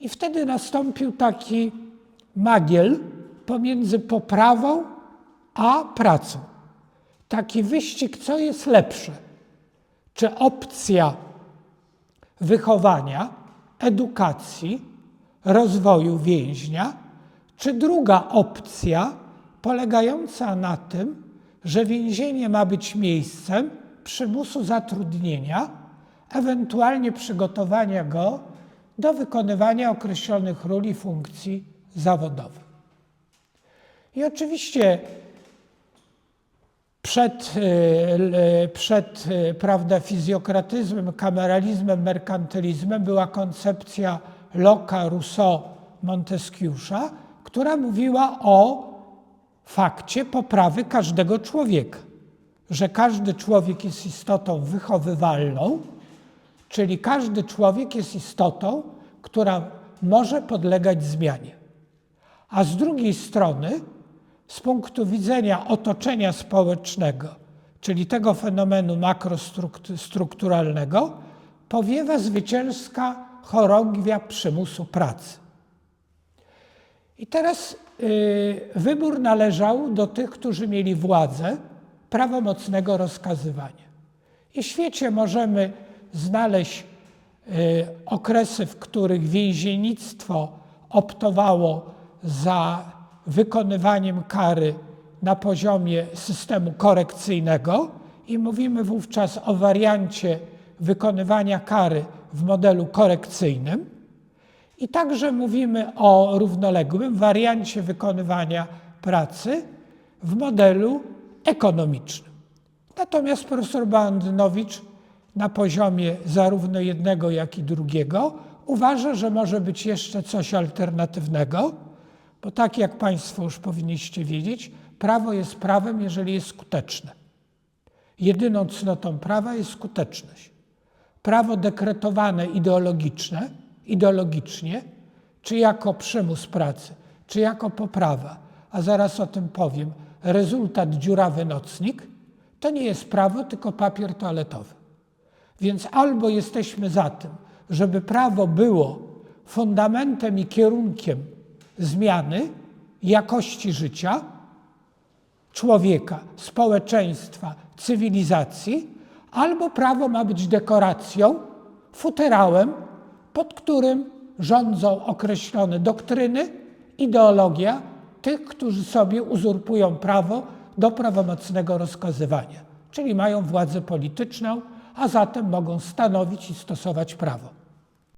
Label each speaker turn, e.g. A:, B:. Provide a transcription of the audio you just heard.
A: I wtedy nastąpił taki magiel pomiędzy poprawą a pracą. Taki wyścig, co jest lepsze. Czy opcja wychowania, edukacji, rozwoju więźnia, czy druga opcja polegająca na tym, że więzienie ma być miejscem przymusu zatrudnienia, ewentualnie przygotowania go do wykonywania określonych ról i funkcji zawodowych. I oczywiście przed, e, przed e, prawda, fizjokratyzmem, kameralizmem, merkantylizmem była koncepcja Locke'a, Rousseau, Montesquieu'a, która mówiła o fakcie poprawy każdego człowieka, że każdy człowiek jest istotą wychowywalną, czyli każdy człowiek jest istotą, która może podlegać zmianie. A z drugiej strony, z punktu widzenia otoczenia społecznego, czyli tego fenomenu makrostrukturalnego, powiewa zwycięska chorągwia przymusu pracy. I teraz y, wybór należał do tych, którzy mieli władzę prawomocnego rozkazywania. I w świecie możemy znaleźć okresy, w których więziennictwo optowało za wykonywaniem kary na poziomie systemu korekcyjnego i mówimy wówczas o wariancie wykonywania kary w modelu korekcyjnym. I także mówimy o równoległym wariancie wykonywania pracy w modelu ekonomicznym. Natomiast profesor Bandynowicz na poziomie zarówno jednego, jak i drugiego uważa, że może być jeszcze coś alternatywnego, bo tak jak Państwo już powinniście wiedzieć, prawo jest prawem, jeżeli jest skuteczne. Jedyną cnotą prawa jest skuteczność. Prawo dekretowane ideologiczne, ideologicznie, czy jako przymus pracy, czy jako poprawa, a zaraz o tym powiem, rezultat dziurawy nocnik, to nie jest prawo, tylko papier toaletowy. Więc albo jesteśmy za tym, żeby prawo było fundamentem i kierunkiem zmiany jakości życia człowieka, społeczeństwa, cywilizacji, albo prawo ma być dekoracją, futerałem, pod którym rządzą określone doktryny, ideologia tych, którzy sobie uzurpują prawo do prawomocnego rozkazywania, czyli mają władzę polityczną, a zatem mogą stanowić i stosować prawo.